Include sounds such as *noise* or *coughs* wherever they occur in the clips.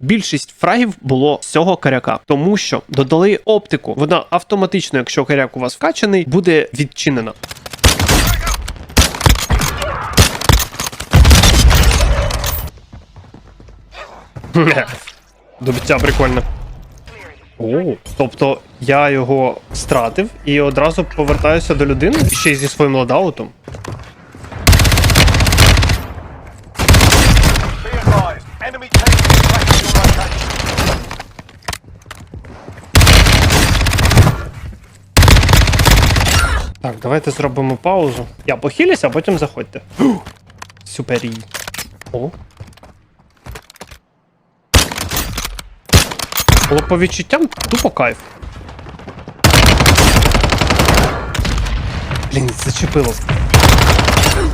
Більшість фрагів було з цього каряка, тому що додали оптику. Вона автоматично, якщо каряк у вас вкачаний, буде відчинена. Добиття прикольно. О, тобто я його стратив і одразу повертаюся до людини ще й зі своїм лодаутом. Так, давайте зробимо паузу. Я похилюся, а потім заходьте. *gasps* Суперій. О. Було по відчуттям тупо кайф. Блін, зачепило.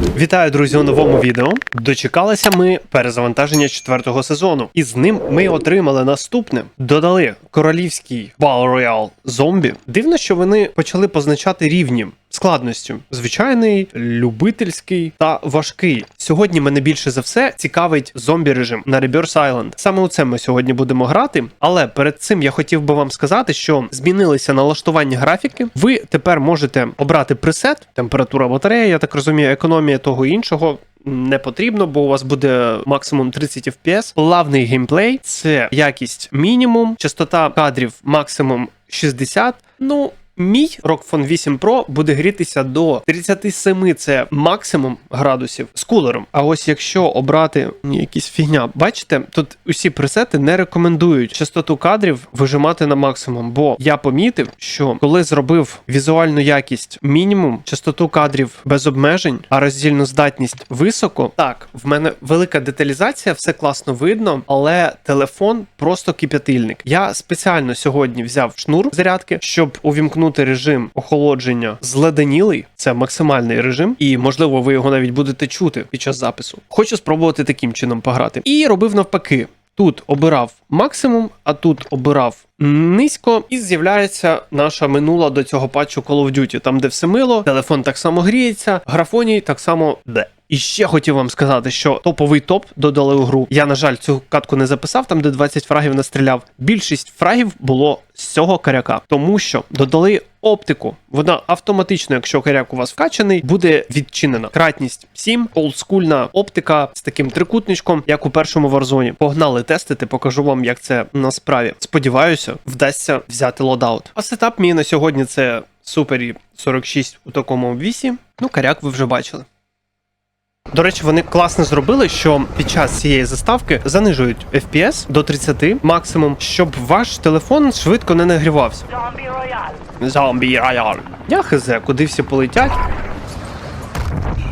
Вітаю, друзі, у новому відео. Дочекалися ми перезавантаження четвертого сезону, і з ним ми отримали наступне: додали королівський Battle Royale зомбі. Дивно, що вони почали позначати рівні. Складністю звичайний, любительський та важкий. Сьогодні мене більше за все цікавить зомбі режим на Rebirth Island. Саме у це ми сьогодні будемо грати. Але перед цим я хотів би вам сказати, що змінилися налаштування графіки. Ви тепер можете обрати пресет, температура батареї, я так розумію, економія того іншого. Не потрібно, бо у вас буде максимум 30 FPS. Плавний геймплей це якість мінімум, частота кадрів максимум 60. Ну. Мій Rockfon 8 Pro буде грітися до 37 це максимум градусів з кулером. А ось якщо обрати якісь фігня, бачите, тут усі пресети не рекомендують частоту кадрів вижимати на максимум, бо я помітив, що коли зробив візуальну якість мінімум, частоту кадрів без обмежень, а роздільну здатність високо, так в мене велика деталізація, все класно видно, але телефон просто кип'ятильник. Я спеціально сьогодні взяв шнур зарядки, щоб увімкнути режим охолодження зледенілий, це максимальний режим, і можливо ви його навіть будете чути під час запису. Хочу спробувати таким чином пограти. І робив навпаки. Тут обирав максимум, а тут обирав низько, і з'являється наша минула до цього патчу Call of Duty, там де все мило, телефон так само гріється, графоній так само де. І ще хотів вам сказати, що топовий топ додали у гру. Я, на жаль, цю катку не записав, там де 20 фрагів настріляв. Більшість фрагів було з цього каряка, тому що додали оптику. Вона автоматично, якщо каряк у вас вкачаний, буде відчинена. Кратність 7, олдскульна оптика з таким трикутничком, як у першому варзоні. Погнали тестити, покажу вам, як це на справі. Сподіваюся, вдасться взяти лодаут. А сетап мій на сьогодні це Супері 46 у такому обвісі. Ну, каряк ви вже бачили. До речі, вони класно зробили, що під час цієї заставки занижують FPS до 30 максимум, щоб ваш телефон швидко не нагрівався. Zombie Royale. Зомбі рояль. Я хз, куди всі полетять.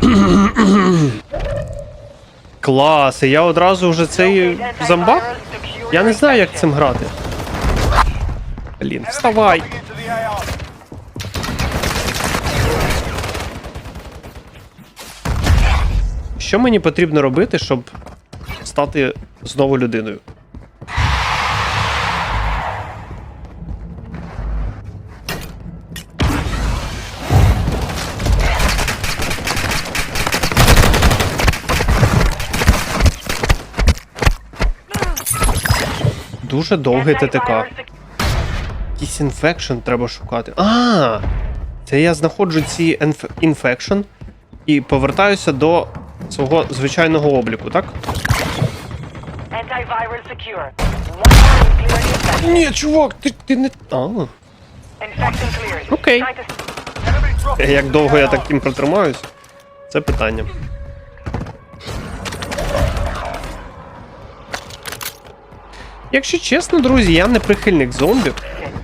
*coughs* Клас, і я одразу вже цей зомбак? Я не знаю, як цим грати. Блін, вставай. Що мені потрібно робити, щоб стати знову людиною? Дуже довгий ТТК. Якийсь інфекшн треба шукати. А, це я знаходжу ці інф... інфекшн і повертаюся до свого звичайного обліку, так? Ні, чувак, ти, ти не. А, Окей. Dropping як довго я таким протримаюсь? Це питання. Якщо чесно, друзі, я не прихильник зомбі.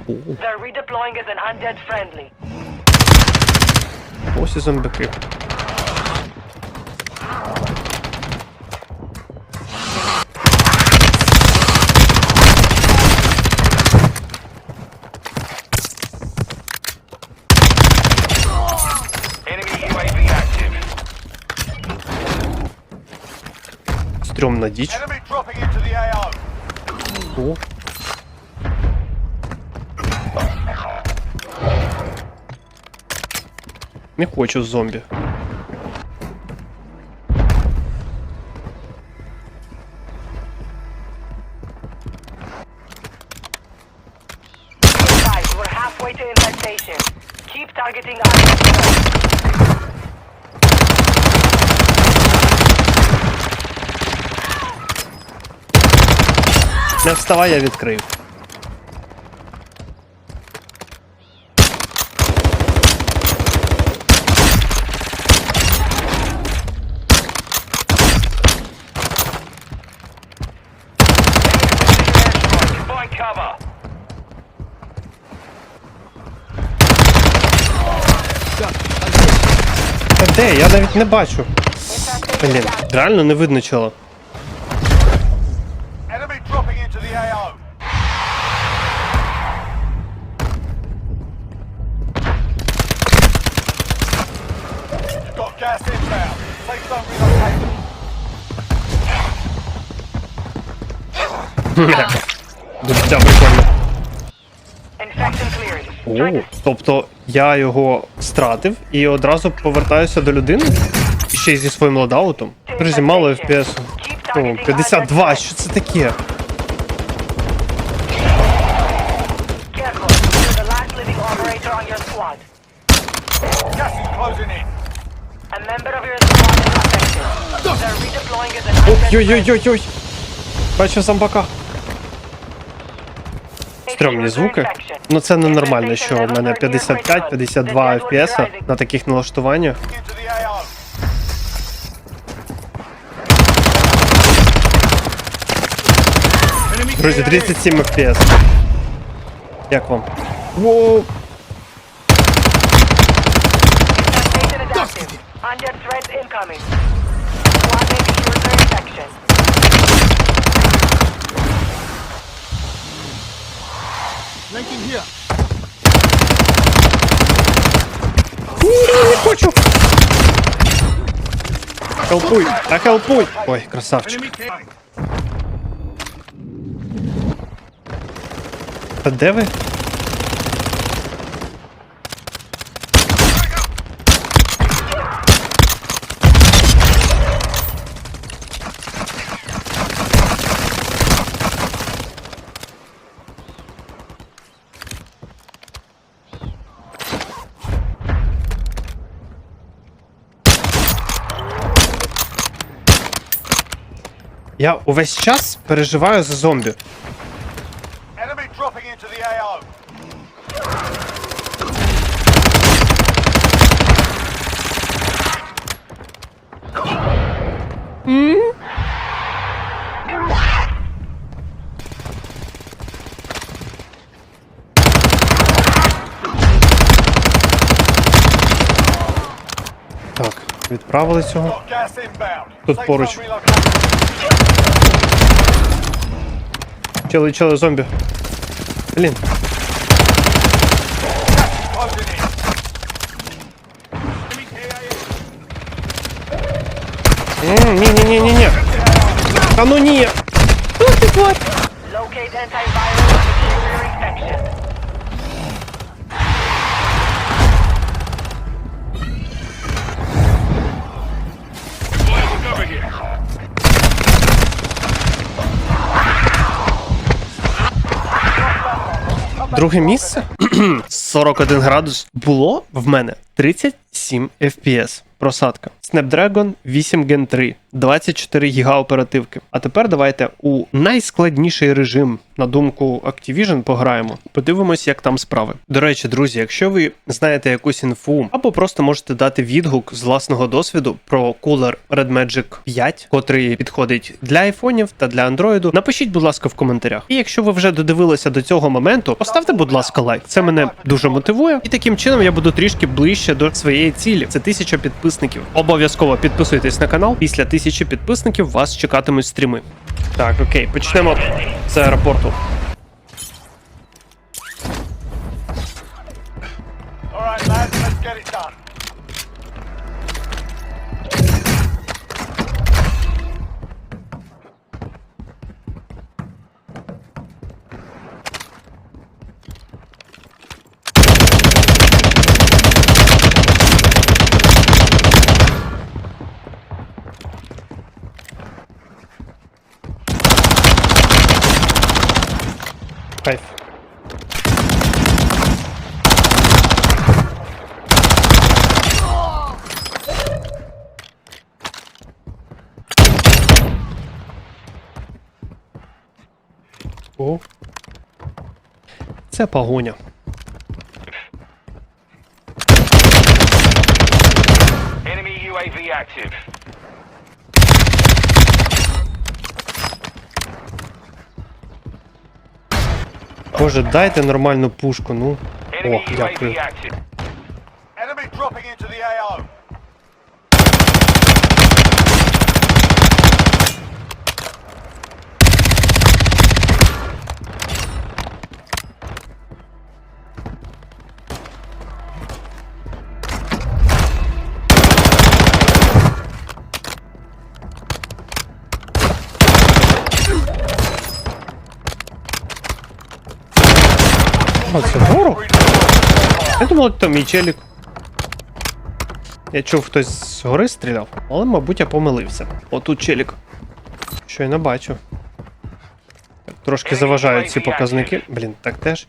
О, They're redeploying as an undead friendly. ось і зомбаки. Enemy UAV active. Стрьомна діч. Enemy dropping into the AO. О. Не хочу зомбі. Не вставай, я відкрив. навіть не бачу. Блін, реально не видно чоло. Да, прикольно. О, тобто я його стратив і одразу повертаюся до людини? І ще й зі своїм лодаутом. Друзі, мало FPS. О, 52, що це таке? careful. You're the last living operator on your squad. Gas is closing in. A member of your squad is affected. They're redeploying as an undead friendly. Ой-ой-ой-ой. Бачу зомбака. Стрьомні звуки. Ну це ненормально, що у мене 55-52 FPS на таких налаштуваннях. Друзі, 37 FPS. Як вам? Воу. Infestation is active. Undead threats incoming. Squad be sure. Ні, не хочу. Хелпуй, а хелпуй. Ой, красавчик. Та де ви? Я увесь час переживаю за зомбі. Так, відправили цього. Тут поруч. Zone relocated. Чели, чели, зомбі. Блін. Closing in. М, Ні, ні, ні, ні, ні. Та ну ні. Ну ти тварь. Друге місце *clears throat* 41 градус було в мене 37 FPS. Просадка. Snapdragon 8 Gen 3, 24 ГБ оперативки. А тепер давайте у найскладніший режим, на думку Activision, пограємо. Подивимось, як там справи. До речі, друзі, якщо ви знаєте якусь інфу, або просто можете дати відгук з власного досвіду про кулер Red Magic 5, котрий підходить для айфонів та для андроїду, напишіть, будь ласка, в коментарях. І якщо ви вже додивилися до цього моменту, поставте, будь ласка, лайк. Це мене дуже мотивує. І таким чином я буду трішки ближче до своєї цілі. Це тисяча підписників. Обов'язково підписуйтесь на канал. Після тисячі підписників вас чекатимуть стріми. Так, окей, почнемо з аеропорту. Total. О. Це погоня. Enemy UAV active. Боже, дайте нормальну пушку, ну. О, Enemy дякую. Active. О, це ворог? Я думав, це мій челік. Я чув, хтось з гори стріляв, але, мабуть, я помилився. Отут челік. Щойно бачу. Так, трошки заважають ці показники. Блін, так теж.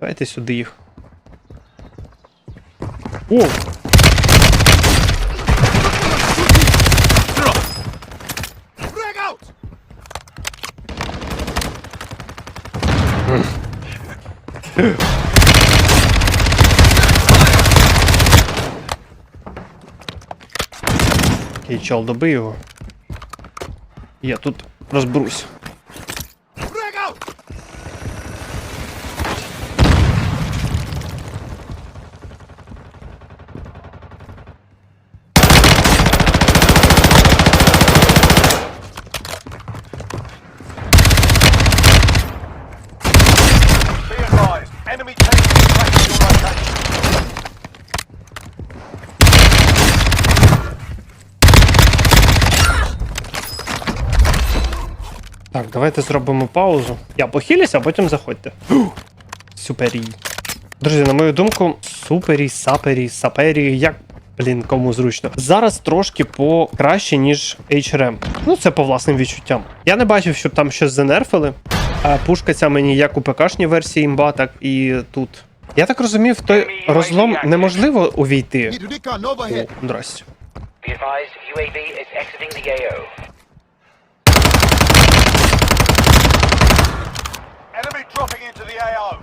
Давайте сюди їх. О! Окей, чел, доби його. Я тут розберусь. Так, давайте зробимо паузу. Я похилюся, а потім заходьте. *gasps* Супері. Друзі, на мою думку, супері, сапері, сапері, як. Блін, кому зручно. Зараз трошки покраще, ніж HRM. Ну, це по власним відчуттям. Я не бачив, щоб там щось занерфили. А пушка ця мені як у ПКшній версії імба, так і тут. Я так розумів, той розлом неможливо увійти. О, здрасте. AO.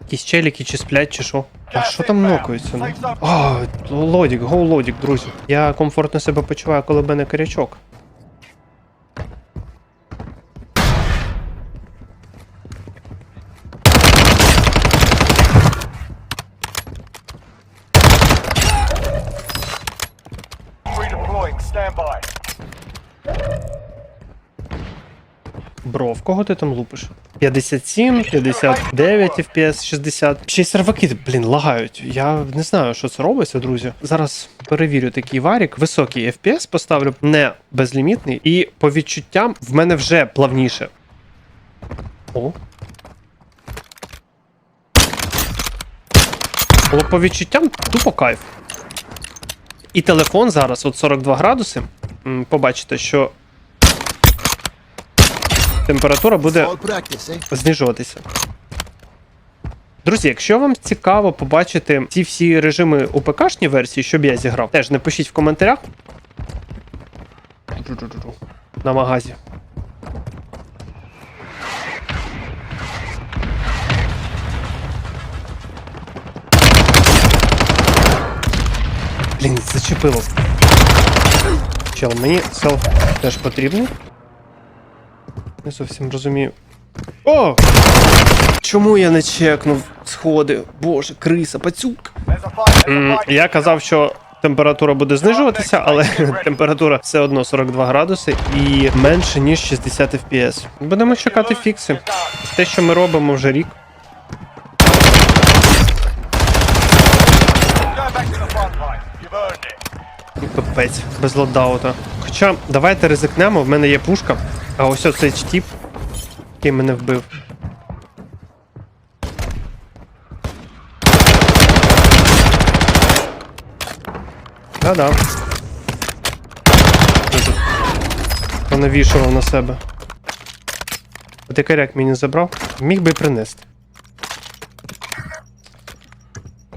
Якісь челіки чи сплять, чи що. А що там нокується? Ну? А, лодік, гоу лодік, друзі. Я комфортно себе почуваю, коли в мене корячок. Кого ти там лупиш? 57, 59 FPS, 60. Ще й серваки, блін, лагають. Я не знаю, що це робиться, друзі. Зараз перевірю такий варік. Високий FPS поставлю, не безлімітний. І по відчуттям в мене вже плавніше. О. Але по відчуттям тупо кайф. І телефон зараз, от 42 градуси. Побачите, що температура буде eh? знижуватися. Друзі, якщо вам цікаво побачити ці всі режими у ПКшній версії, щоб я зіграв, теж напишіть в коментарях. На магазі. Блін, зачепило. Чел, мені селф теж потрібний. Не зовсім розумію. О! Чому я не чекнув сходи? Боже, криса, пацюк. М. Я казав, що температура буде знижуватися, але *laughs* температура все одно 42 градуси і менше ніж 60 FPS. Будемо чекати фікси. Те, що ми робимо вже рік. Ну, Капець, без лодаута. Хоча давайте ризикнемо, в мене є пушка, а ось оцей тіп, який мене вбив. Да-да. Понавішував на себе. Дикаряк мені забрав. Міг би принести.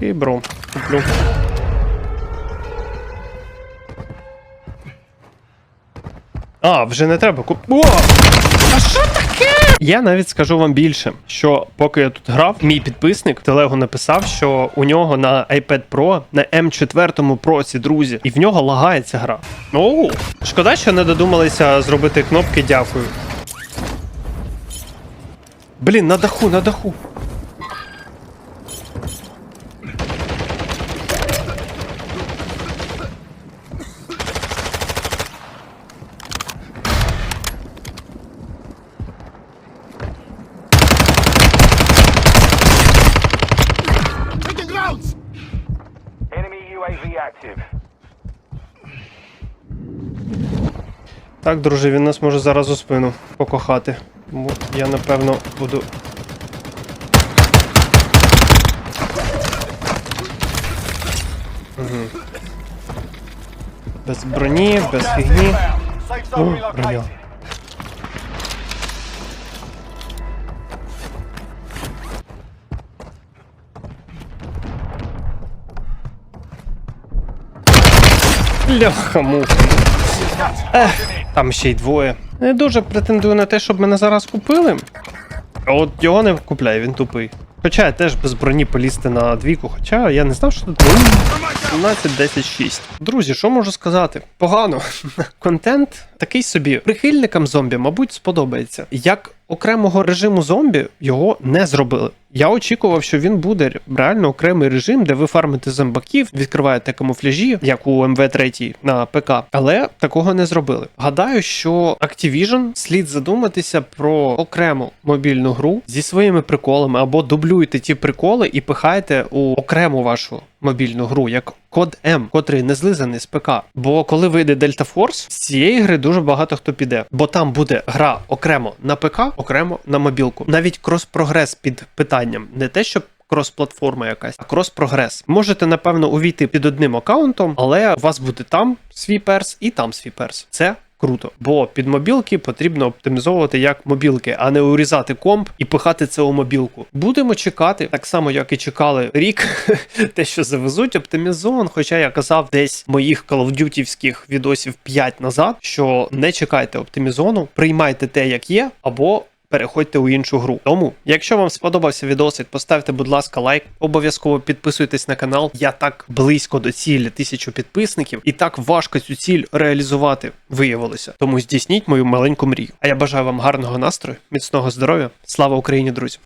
І бро, куплю. А, вже не треба куп. О! А що таке? Я навіть скажу вам більше, що поки я тут грав, мій підписник Телего написав, що у нього на iPad Pro на M4 проці, друзі, і в нього лагається гра. Оу, шкода, що не додумалися зробити кнопки дякую. Блін, на даху, на даху. Enemy UAV active. Так, друже, він нас може зараз у спину покохати. Тому я напевно буду. Угу. Без броні, без фігні. О, броня. Бляха муха. Ех, там ще й двоє. Не дуже претендую на те, щоб мене зараз купили. А от його не купляй, він тупий. Хоча я теж без броні полізти на двійку, хоча я не знав, що тут 17, 10, 6. Друзі, що можу сказати? Погано. *laughs* Контент такий собі. Прихильникам зомбі, мабуть, сподобається. Як окремого режиму зомбі його не зробили. Я очікував, що він буде реально окремий режим, де ви фармите зомбаків, відкриваєте камуфляжі, як у МВ3 на ПК, але такого не зробили. Гадаю, що Activision слід задуматися про окрему мобільну гру зі своїми приколами, або дублюйте ті приколи і пихайте у окрему вашу мобільну гру, як Код М, котрий не злизаний з ПК. Бо коли вийде Delta Force, з цієї гри дуже багато хто піде, бо там буде гра окремо на ПК, окремо на мобілку. Навіть крос-прогрес під питанням, не те, щоб. Крос-платформа якась, а крос-прогрес. Можете, напевно, увійти під одним аккаунтом, але у вас буде там свій перс і там свій перс. Це круто. Бо під мобілки потрібно оптимізовувати як мобілки, а не урізати комп і пихати це у мобілку. Будемо чекати, так само, як і чекали рік, *laughs* те, що завезуть оптимізован. Хоча я казав десь моїх Call of відосів 5 назад, що не чекайте оптимізону, приймайте те, як є, або. Переходьте у іншу гру. Тому, якщо вам сподобався відосик, поставте, будь ласка, лайк. Обов'язково підписуйтесь на канал. Я так близько до цілі тисячу підписників, і так важко цю ціль реалізувати виявилося. Тому здійсніть мою маленьку мрію. А я бажаю вам гарного настрою, міцного здоров'я. Слава Україні, друзі!